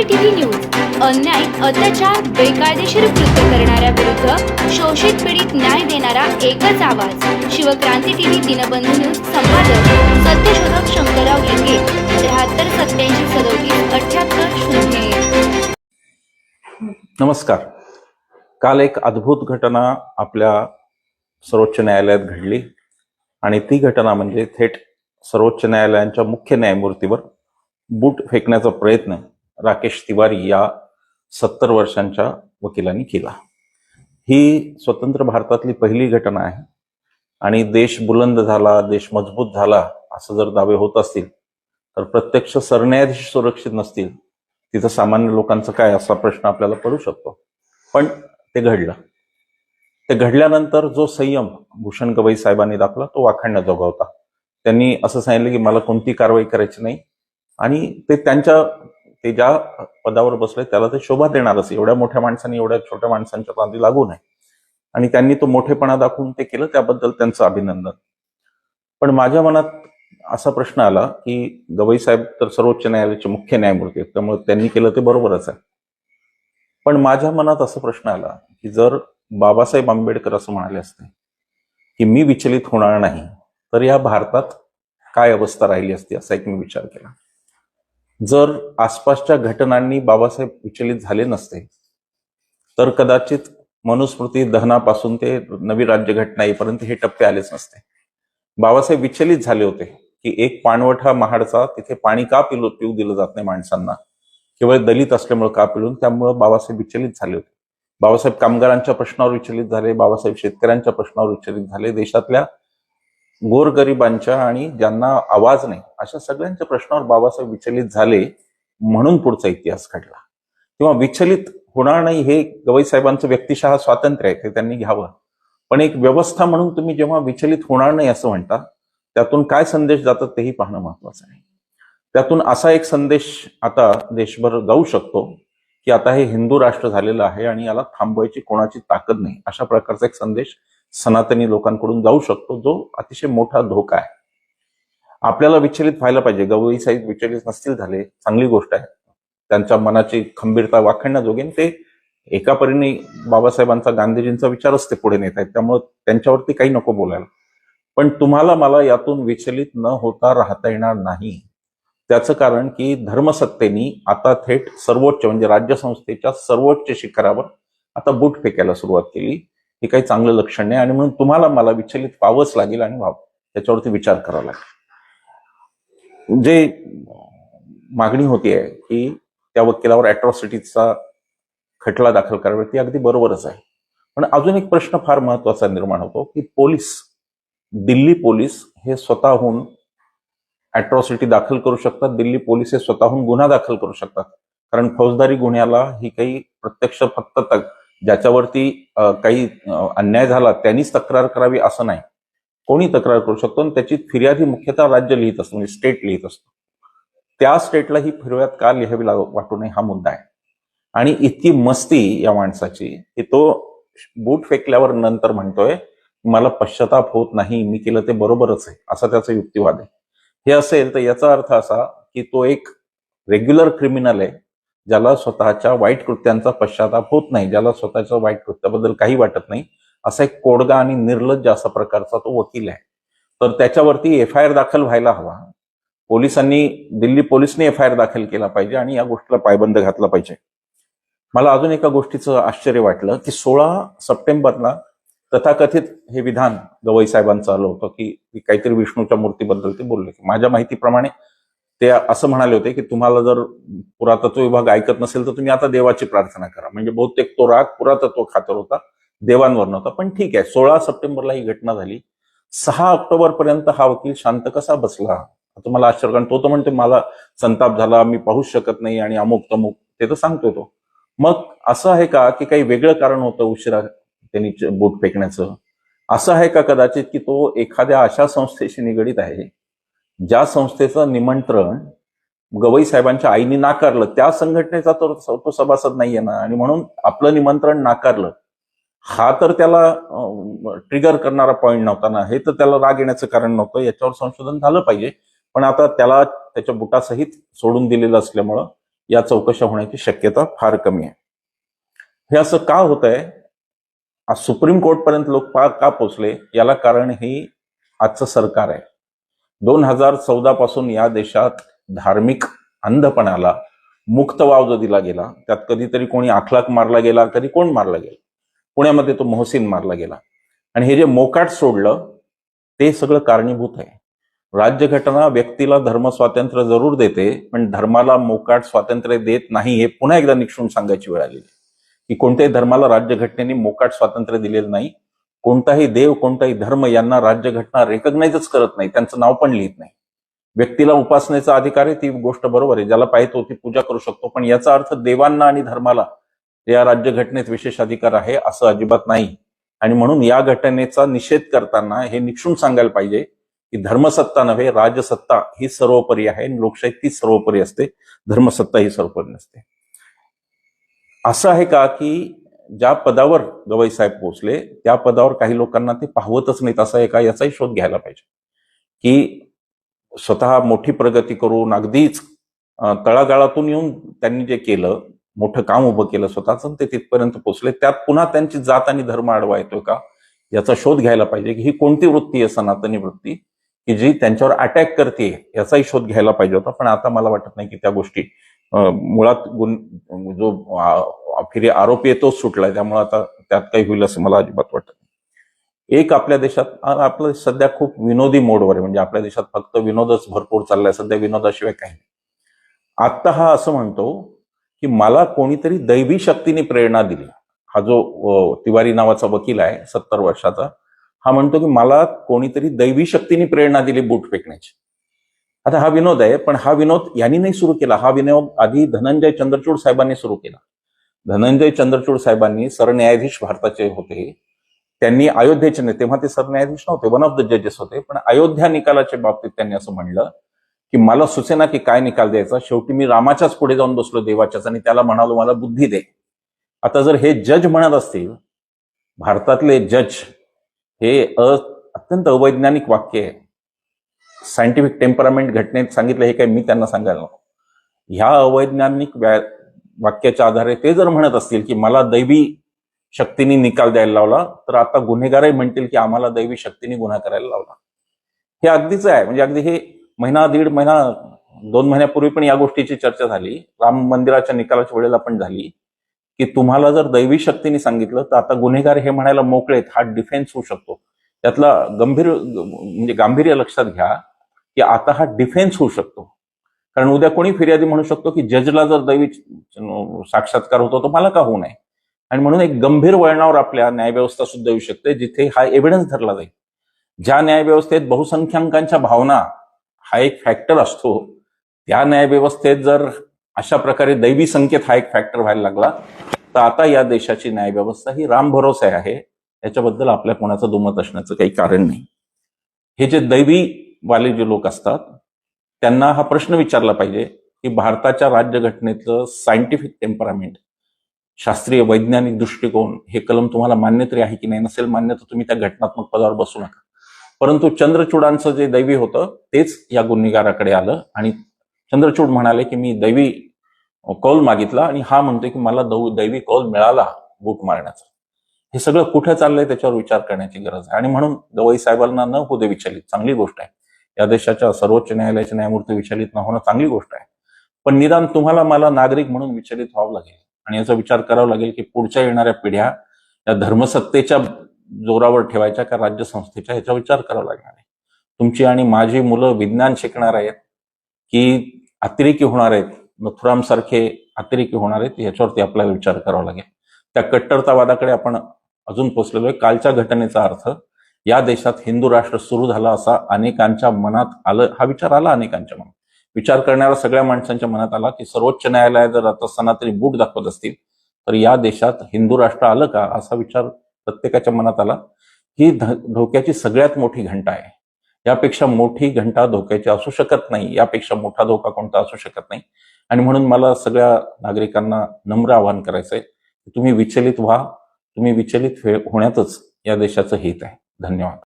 क्रांती TV news. अन्याय अत्याचार बेकायदेशीर कृत्य करणाऱ्या विरुद्ध शोषित पीडित न्याय देणारा एकच आवाज. शिवक्रांती टीव्ही दिनबंधू न्यूज संपादक सत्यशोधक शंकरराव लिंगे त्र्याहत्तर सत्याऐंशी सदोतीस अठ्याहत्तर शून्य नमस्कार. काल एक अद्भुत घटना आपल्या सर्वोच्च न्यायालयात घडली आणि ती घटना म्हणजे थेट सर्वोच्च न्यायालयांच्या मुख्य न्यायमूर्तीवर बूट फेकण्याचा प्रयत्न राकेश तिवारी या सत्तर वर्षांच्या वकिलांनी केला. ही स्वतंत्र भारतातली पहिली घटना आहे. आणि देश बुलंद झाला देश मजबूत झाला असं जर दावे होत असतील तर प्रत्यक्ष सरन्यायाधीश सुरक्षित नसतील तिथं सामान्य लोकांचं काय असा प्रश्न आपल्याला पडू शकतो. पण ते घडलं. ते घडल्यानंतर जो संयम भूषण गवई साहेबांनी दाखवला तो वाखाणण्याजोगा होता. त्यांनी असं सांगितलं की मला कोणती कारवाई करायची नाही. आणि ते त्यांच्या ते ज्या पदावर बसले त्याला ते शोभा देणारच. एवढ्या मोठ्या माणसांनी एवढ्या छोट्या माणसांच्या बांधी लागू नये. आणि त्यांनी तो मोठेपणा दाखवून ते केलं त्याबद्दल त्यांचं अभिनंदन. पण माझ्या मनात असा प्रश्न आला की गवई साहेब तर सर्वोच्च न्यायालयाचे मुख्य न्यायमूर्ती आहेत त्यामुळे त्यांनी केलं ते बरोबरच आहे. पण माझ्या मनात असा प्रश्न आला की जर बाबासाहेब आंबेडकर असं म्हणाले असते की मी विचलित होणार नाही तर या भारतात काय अवस्था राहिली असती असा एक मी विचार केला. जर आसपासच्या घटनांनी बाबासाहेब विचलित झाले नसते तर कदाचित मनुस्मृती दहनापासून ते नवी राज्यघटना येईपर्यंत हे टप्पे आलेच नसते. बाबासाहेब विचलित झाले होते की एक पाणवठा महाडचा तिथे पाणी का पिलो पिऊ दिलं जात नाही माणसांना. केवळ दलित असल्यामुळे का पिळून त्यामुळे बाबासाहेब विचलित झाले होते. बाबासाहेब कामगारांच्या प्रश्नावर विचलित झाले बाबासाहेब शेतकऱ्यांच्या प्रश्नावर विचलित झाले देशातल्या गोरगरिबांच्या आणि ज्यांना आवाज नाही अशा सगळ्यांच्या प्रश्नावर बाबासाहेब विचलित झाले म्हणून पुढचा इतिहास घडला. किंवा विचलित होणार नाही हे गवई साहेबांचं व्यक्तिशः स्वातंत्र्य आहे ते त्यांनी घ्यावं. पण एक व्यवस्था म्हणून तुम्ही जेव्हा विचलित होणार नाही असं म्हणता त्यातून काय संदेश जातात तेही पाहणं महत्वाचं आहे. त्यातून असा एक संदेश आता देशभर जाऊ शकतो की आता हे हिंदू राष्ट्र झालेलं आहे आणि याला थांबवायची कोणाची ताकद नाही अशा प्रकारचा एक संदेश सनातनी लोकांकडून जाऊ शकतो जो अतिशय मोठा धोका आहे. आपल्याला विचलित व्हायला पाहिजे. गवई साहेब विचलित नसतील झाले चांगली गोष्ट आहे. त्यांच्या मनाची खंबीरता वाखण्याजोगे ते एका परीने बाबासाहेबांचा गांधीजींचा विचारच ते पुढे नेत आहेत. त्यामुळे त्यांच्यावरती काही नको बोलायला. पण तुम्हाला मला यातून विचलित न होता राहता येणार नाही. त्याचं कारण की धर्मसत्तेनी आता थेट सर्वोच्च म्हणजे राज्यसंस्थेच्या सर्वोच्च शिखरावर आता बूट फेकायला सुरुवात केली. हे काही चांगलं लक्षण नाही आणि म्हणून तुम्हाला मला विचलित व्हावंच लागेल आणि व्हावं. त्याच्यावरती विचार करावा लागेल. जे मागणी होती आहे की त्या वकिलावर अॅट्रॉसिटीचा खटला दाखल करावा ती अगदी बरोबरच आहे. पण अजून एक प्रश्न फार महत्त्वाचा निर्माण होतो की पोलीस दिल्ली पोलीस हे स्वतःहून अॅट्रॉसिटी दाखल करू शकतात दिल्ली पोलीस हे स्वतःहून गुन्हा दाखल करू शकतात. कारण फौजदारी गुन्ह्याला ही काही प्रत्यक्ष फक्त ज्याच्यावरती काही अन्याय झाला त्यांनीच तक्रार करावी असं नाही. कोणी तक्रार करू शकतो आणि त्याची फिर्यादी मुख्यतः राज्य लिहित असतो म्हणजे स्टेट लिहित असतो. त्या स्टेटला ही फिर्याद का लिहावी लाग वाटू नये हा मुद्दा आहे. आणि इतकी मस्ती या माणसाची की तो बूट फेकल्यावर नंतर म्हणतोय मला पश्चाताप होत नाही मी केलं ते बरोबरच आहे असा त्याचा युक्तिवाद आहे. हे असेल तर याचा अर्थ असा की तो एक रेग्युलर क्रिमिनल आहे ज्याला स्वतःच्या वाईट कृत्यांचा पश्चाताप होत नाही ज्याला स्वतःच्या वाईट कृत्याबद्दल काही वाटत नाही असा एक कोडगा आणि निर्लज्ज असा प्रकारचा तो वकील आहे. तर त्याच्यावरती एफ आय आर दाखल व्हायला हवा. पोलिसांनी दिल्ली पोलिसने एफ आय आर दाखल केला पाहिजे आणि या गोष्टीला पायबंद घातला पाहिजे. मला अजून एका गोष्टीचं आश्चर्य वाटलं की सोळा सप्टेंबरला तथाकथित हे विधान गवई साहेबांचं आलं होतं की की काहीतरी विष्णूच्या मूर्तीबद्दल ते बोलले. माझ्या माहितीप्रमाणे ते असं म्हणाले होते की तुम्हाला जर पुरातत्व विभाग ऐकत नसेल तर तुम्ही आता देवाची प्रार्थना करा. म्हणजे बहुतेक तो राग पुरातत्व खात्यावर होता देवांवर नव्हता पण ठीक आहे सोळा सप्टेंबरला ही घटना झाली. सहा ऑक्टोबर पर्यंत हा वकील शांत कसा बसला? तुम्हाला आश्चर्य कारण तो तर म्हणतो मला संताप झाला मी पाहूच शकत नाही आणि अमुक तमुक. ते तर सांगतो तो. मग असं आहे का की काही वेगळं कारण होतं उशिरा त्यांनी बूट फेकण्याचं? असं आहे का कदाचित की तो एखाद्या अशा संस्थेशी निगडीत आहे ज्या संस्थेचं निमंत्रण गवई साहेबांच्या आईने नाकारलं त्या संघटनेचा तर तो सभासद नाहीये ना आणि म्हणून आपलं निमंत्रण नाकारलं. हा तर त्याला ट्रिगर करणारा पॉईंट नव्हता ना. हे तर त्याला राग येण्याचं कारण नव्हतं. याच्यावर संशोधन झालं पाहिजे. पण आता त्याला त्याच्या बुटासहित सोडून दिलेलं असल्यामुळं या चौकशा होण्याची शक्यता फार कमी आहे. हे असं का होत आहे आज सुप्रीम कोर्टपर्यंत लोक पा का पोचले? याला कारण ही आजचं सरकार आहे. दोन हजार चौदा पासून या देशात धार्मिक अंधपणाला मुक्त वाव जो दिला गेला त्यात कधीतरी कोणी आखलाक मारला गेला कधी कोण मारला गेला? पुण्यामध्ये तो मोहसिन मारला गेला. आणि हे जे मोकाट सोडलं ते सगळं कारणीभूत आहे. राज्यघटना व्यक्तीला धर्म स्वातंत्र्य जरूर देते पण धर्माला मोकाट स्वातंत्र्य देत नाही हे पुन्हा एकदा निक्षून सांगायची वेळ आलेली की कोणत्याही धर्माला राज्यघटनेने मोकाट स्वातंत्र्य दिलेलं नाही कोणताही देव कोणताही धर्म यांना राज्यघटना रेकग्नाइजच करत नाही. त्यांचं नाव पण लिहित नाही. व्यक्तीला उपासनेचा अधिकार आहे ती गोष्ट बरोबर आहे. ज्याला पाहिजे तो ती पूजा करू शकतो. पण याचा अर्थ देवांना आणि धर्माला या राज्यघटनेत विशेष अधिकार आहे असं अजिबात नाही. आणि म्हणून या घटनेचा निषेध करताना हे निक्षून सांगायला पाहिजे की धर्मसत्ता नव्हे राजसत्ता ही सर्वोपरी आहे. लोकशाही ती सर्वोपरी असते. धर्मसत्ता ही सर्वोपरी नसते. असं आहे का की ज्या पदावर गवई साहेब पोहोचले त्या पदावर काही लोकांना ते पाहवतच नाहीत असा एका याचाही शोध घ्यायला पाहिजे. की स्वतः मोठी प्रगती करून अगदीच तळागाळातून येऊन त्यांनी जे केलं मोठं काम उभं केलं स्वतःच ते तिथपर्यंत पोहोचले त्यात पुन्हा त्यांची जात आणि धर्म आडवा येतोय का? याचा शोध घ्यायला पाहिजे की ही कोणती वृत्ती आहे सनातनी वृत्ती? की जी त्यांच्यावर अटॅक करते याचाही शोध घ्यायला पाहिजे होता पण आता मला वाटत नाही की त्या गोष्टी मुळात गुण जो फिरी आरोपी आहे तोच सुटलाय त्यामुळे आता त्यात काही होईल असं मला अजिबात वाटत एक आपल्या देशात आपलं सध्या खूप विनोदी मोडवर आहे. म्हणजे आपल्या देशात फक्त विनोदच भरपूर चाललाय. सध्या विनोदाशिवाय काही नाही. आत्ता हा असं म्हणतो की मला कोणीतरी दैवी शक्तीने प्रेरणा दिली. हा जो तिवारी नावाचा वकील आहे सत्तर वर्षाचा हा म्हणतो की मला कोणीतरी दैवी शक्तीने प्रेरणा दिली बूट फेकण्याची. आता हा विनोद आहे पण हा विनोद यांनी नाही सुरू केला. हा विनोद आधी धनंजय चंद्रचूड साहेबांनी सुरू केला. धनंजय चंद्रचूड साहेबांनी सरन्यायाधीश भारताचे होते. त्यांनी अयोध्येचे नाही तेव्हा ते सरन्यायाधीश नव्हते वन ऑफ द जजेस होते पण अयोध्या निकालाच्या बाबतीत त्यांनी असं म्हणलं की मला सुचेना की काय निकाल द्यायचा. शेवटी मी रामाच्याच पुढे जाऊन बसलो देवाच्याच आणि त्याला म्हणालो मला बुद्धी दे. आता जर हे जज म्हणत असतील भारतातले जज हे अ अत्यंत अवैज्ञानिक वाक्य आहे. सायंटिफिक टेम्परामेंट घटनेत सांगितलं हे काय मी त्यांना सांगायला नको. ह्या अवैज्ञानिक व्या- वाक्याच्या आधारे ते जर म्हणत असतील की मला दैवी शक्तीने निकाल द्यायला लावला तर आता गुन्हेगारही म्हणतील की आम्हाला दैवी शक्तीने गुन्हा करायला लावला. हे अगदीच आहे. म्हणजे अगदी हे महिना दीड महिना दोन महिन्यापूर्वी पण या गोष्टीची चर्चा झाली. राम मंदिराच्या निकालाच्या वेळेला पण झाली की तुम्हाला जर दैवी शक्तीने सांगितलं तर आता गुन्हेगार हे म्हणायला मोकळेत. हा डिफेन्स होऊ शकतो. त्यातला गंभीर म्हणजे गांभीर्य लक्षात घ्या. की आता हा डिफेन्स होऊ शकतो. कारण उद्या कोणी फिर्यादी म्हणू शकतो की जजला जर दैवी साक्षात्कार होतो तो मला का होऊ नये? आणि म्हणून एक गंभीर वळणावर आपल्या न्यायव्यवस्था सुद्धा येऊ शकते जिथे हा एव्हिडन्स धरला जाईल. ज्या न्यायव्यवस्थेत बहुसंख्याकांच्या भावना हा एक फॅक्टर असतो त्या न्यायव्यवस्थेत जर अशा प्रकारे दैवी संकेत हा एक फॅक्टर व्हायला लागला तर आता या देशाची न्यायव्यवस्था ही राम भरोसे आहे. याच्याबद्दल आपल्या कोणाचं दुमत असण्याचं काही कारण नाही. हे जे दैवी वाले जे लोक असतात त्यांना हा प्रश्न विचारला पाहिजे की भारताच्या राज्यघटनेतलं सायंटिफिक टेम्परामेंट शास्त्रीय वैज्ञानिक दृष्टिकोन हे कलम तुम्हाला मान्य तरी आहे की नाही नसेल मान्य तर तुम्ही त्या घटनात्मक पदावर बसू नका. परंतु चंद्रचूडांचं जे दैवी होतं तेच या गुन्हेगाराकडे आलं आणि चंद्रचूड म्हणाले की मी दैवी कौल मागितला आणि हा म्हणतोय की मला दौ- दैवी कौल मिळाला बूट मारण्याचा. हे सगळं कुठे चाललंय त्याच्यावर विचार करण्याची गरज आहे. आणि म्हणून गवई साहेबांना न होऊ दे विचारली चांगली गोष्ट आहे. या देशाच्या सर्वोच्च न्यायालयाचे न्यायमूर्ती विचलित न होणं चांगली गोष्ट आहे. पण निदान तुम्हाला मला नागरिक म्हणून विचलित व्हावं लागेल. आणि याचा विचार करावा लागेल की पुढच्या येणाऱ्या पिढ्या या धर्मसत्तेच्या जोरावर ठेवायच्या का राज्य संस्थेच्या ह्याचा विचार करावा लागणार आहे. तुमची आणि माझी मुलं विज्ञान शिकणार आहेत की अतिरेकी होणार आहेत मथुराम सारखे अतिरेकी होणार आहेत याच्यावरती आपल्याला विचार करावा लागेल. त्या कट्टरतावादाकडे आपण अजून पोचलेलो आहे. कालच्या घटनेचा अर्थ या देशात हिंदू राष्ट्र सुरू झाला असा अनेकांच्या मनात आलं हा विचार आला अनेकांच्या मनात. विचार करणाऱ्या सगळ्या माणसांच्या मनात आला की सर्वोच्च न्यायालय जर आता सनातनी बूट दाखवत असतील तर या देशात हिंदू राष्ट्र आलं का असा विचार प्रत्येकाच्या मनात आला. ही धोक्याची सगळ्यात मोठी घंटा आहे. यापेक्षा मोठी घंटा धोक्याची असू शकत नाही यापेक्षा मोठा धोका कोणता असू शकत नाही. आणि म्हणून मला सगळ्या नागरिकांना नम्र आवाहन करायचंय तुम्ही विचलित व्हा तुम्ही विचलित होण्यातच या देशाचं हित आहे. धन्यवाद.